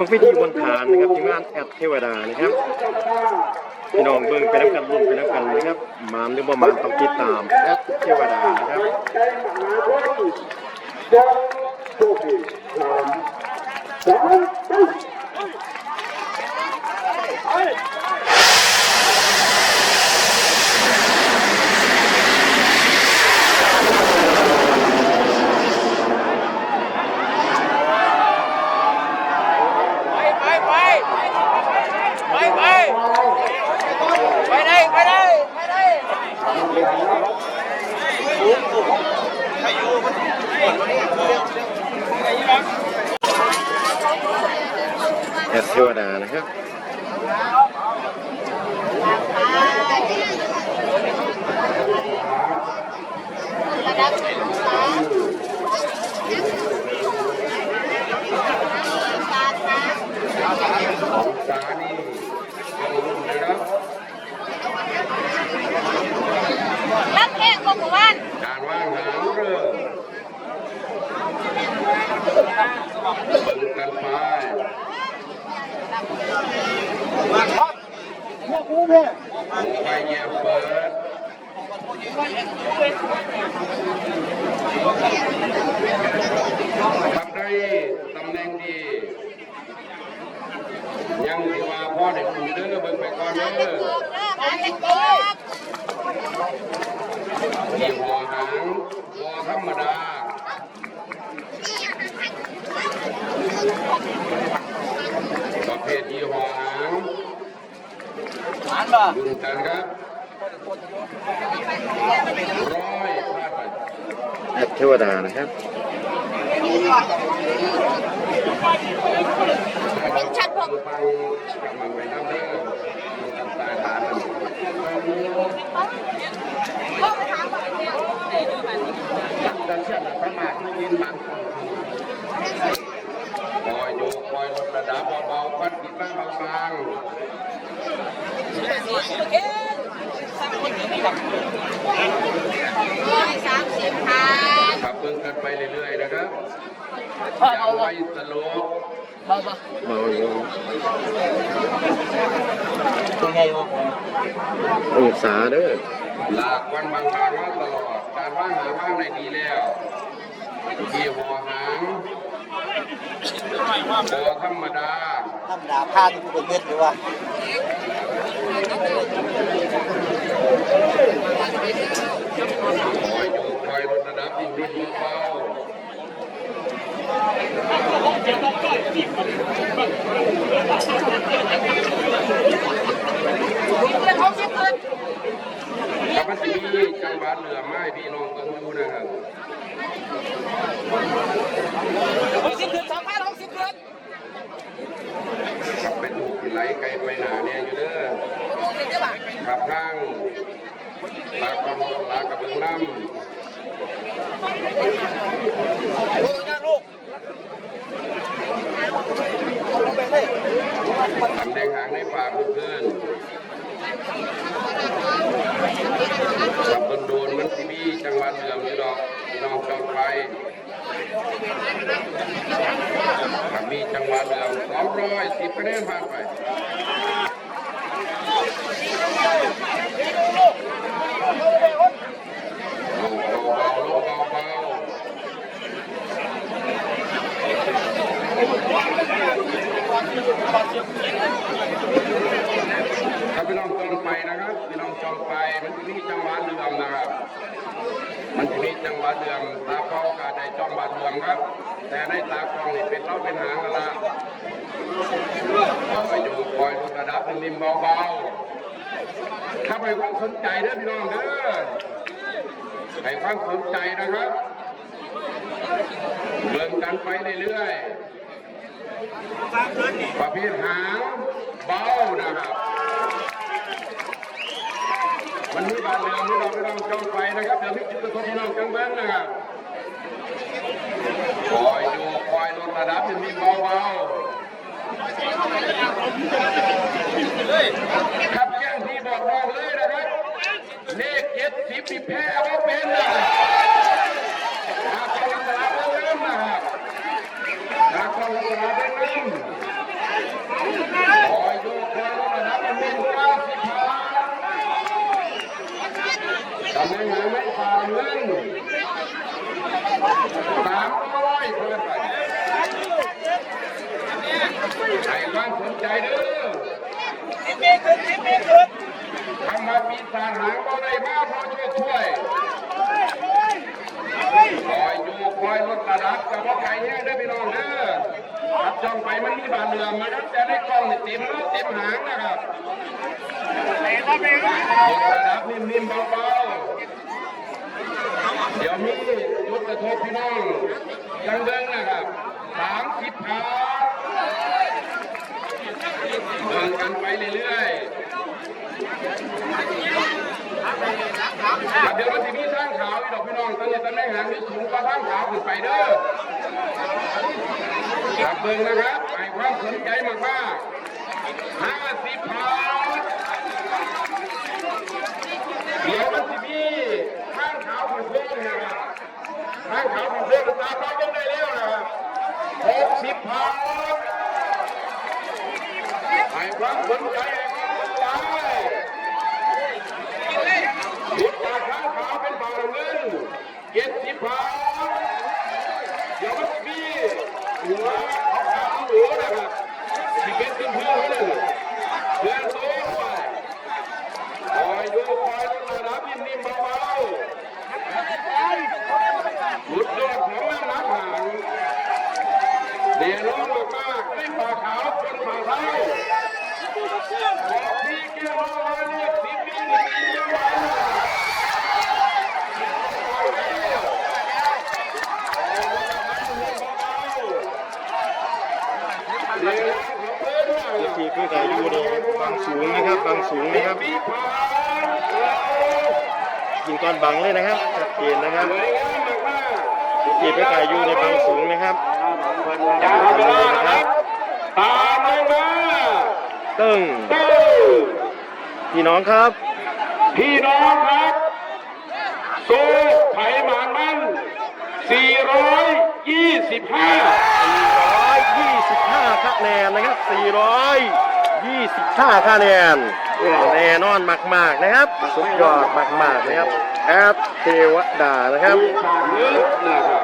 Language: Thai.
บังพิธีบนฐานนะครับทีมงานแอดเทวดานะครับพี่น้องเบิ่งไปแล้วกันรุ่นไปแล้วกันนะครับมามหรือบ่มามต้องติดตามแอดเทวดานะครับใจมหาคนยังโชคดีสามสองไป ไปไปไป ไปได้ไปได้ไปได้แอสเทวดานะครับ สานี่ต้องรุ่นนะครับ รับแขกของหมู่บ้าน การว่างหางเริ่มเบิ่งกันไป ไปเหยียบเปิดทำได้ตำแหน่งดียังสิว่าพ่อเด็กคุณเด้อเบิ่งไปก่อนเด้อที่หัวหางหัวธรรมดาประเภทที่หัวหาง อ่านบ่ยุ่งกันครับร้อยพลาดไปแอดเทวดานะครับเป็นชัดผมฟังกับมันไปน้ำเด้อกับสายฐานมันดันเชื่อมประมาทที่ยินบางคอยโยกคอยลดระดับเบาๆควันกินบ้างบาง ร้อยสามสิบพันๆขับเบิ่งกันไปเรื่อยๆนะครับอย่าไว้สโลปบ่บ่เบาลงเป็นไงบ่องศาเด้อหลากควันบางๆมาตลอด การว่างหาว่างในดีแล้วที่หัวหางหัวธรรมดา ธรรมดาพาที่เป็นเม็ดหรือว่าคอยโย กคอยลดระดับยิ่งรุ่นเบาๆกับมันจะมีจังหวัดเหนือไม่พี่น้องกันอยู่นะครับ หกสิบเดือนสองพันหกสิบเดือน ขับไปถูกไห ลไกลไปหนาเนี่ยอยู่เด้อขับทางลากกับลากกับเบื้องน้ำลูกนะลูกทำแดงหางในป่าเพื่อนขับโดนๆมันสิมีจังหวัดเหลือมอยู่ดอกนองจองไปขับ มีจังหวัดเหลือสองร้อยสิบคะแนนผ่านไปลงเบาๆลงเบาๆถ้า พี่น้องจองไปนะครับพี่น้องจองไปมันจะมีจังหวัดเดือมนะครับ มันจะมีจังหวัดเดือมตาเป้ากาได้จองบาดเดือมครับ แต่ในตากองนี่เป็นเล่าเป็นหางกันละไปอยู่คอยดูระดับนิ่มเบาๆถ้าไปความสนใจเด้อพี่น้องเด้อให้ความสนใจนะครับเดินกันไปเรื่อยๆประเภทหางเบานะครับ มันมีบาดเรืองที่เราไม่ต้องจ้องไปนะครับเดี๋ยวพี่จุดประทบพี่น้องจังเบิ้งนะครับคอยดูคอยลดระดับให้มีเบาๆขับแจ้งที่บอกน้องเลยนะครับเลขเจ็ดสิบมีแพ้ว่าเป็นนะครับหากต้องรักษาเรื่องนะครับหากต้องรักษาเรื่องนั้นำแหน่งหาไม่ผ่านเงินสามร้อยเพิ่มไป ให้ความสนใจเด้อทำมาปีศาจหางก็ได้มาพอช่วยช่วยคอยอยู่คอยลดระดับกับว่าไก่แห้งได้อพี่น้องเด้อขับจ้องไปมันมีบานเหลื่อมนะครับแต่ในกล้องนี่เต็มแล้วเต็มหางนะครับลดระดับนิ่มๆเบาๆเดี๋ยวมียุทธโทษพี่น้องยังเดินนะครับสามสิบขา เดินกันไปเรื่อยๆเดี๋ยวเราจะมีทางขาวอีกดอกพี่น้องตอนนี้ตำแหน่หางนี่สูงกว่าทางขาวขึ้นไปเด้อครับเบิ่งนะครับให้ความสนใจมากๆห้าสิบขาเดี๋ยวมันจะมีข้างขาวของเพื่อนนะครับข้างขาวของเพื่อนตาเรายังได้แล้วนะครับหกสิบพัน ความสนใจให้ความสนใจหยุดจากข้างขาวเป็นบาทเงินเจ็ดสิบพันเดี๋ยวมันจะมีหัวขาวๆหัวนะครับที่เป็นเพื่อนเพื่อนเพื่อนโตไป คอยดูคอยลดระดับนิ่มๆเบาๆหลุดยอดของแม่น้ำหางเดี๋ยวร้องมากๆได้ป่าขาวจนป่าเท้าบอกพี่เกี่ยวมาเรียกสิบปีนี่ปีเดียวมา เดี๋ยวเขาเพิ่มว่าวิธีคือไก่ยูนี่บางสูงนะครับบางสูงนะครับยิงตอนบังเลยนะครับชัดเจนนะครับสวยงามมากๆวิธีคือไก่ยูในบางสูงนะครับตามมานะครับตามมาตึ้งพี่น้องครับ พี่น้องครับโซ่ไขมันมัน425 แนนนะครับ 425 คะแนนแน่นอนมากๆนะครับ สุดยอดมากๆนะครับแอดเทวดานะครับเยอะนะครับ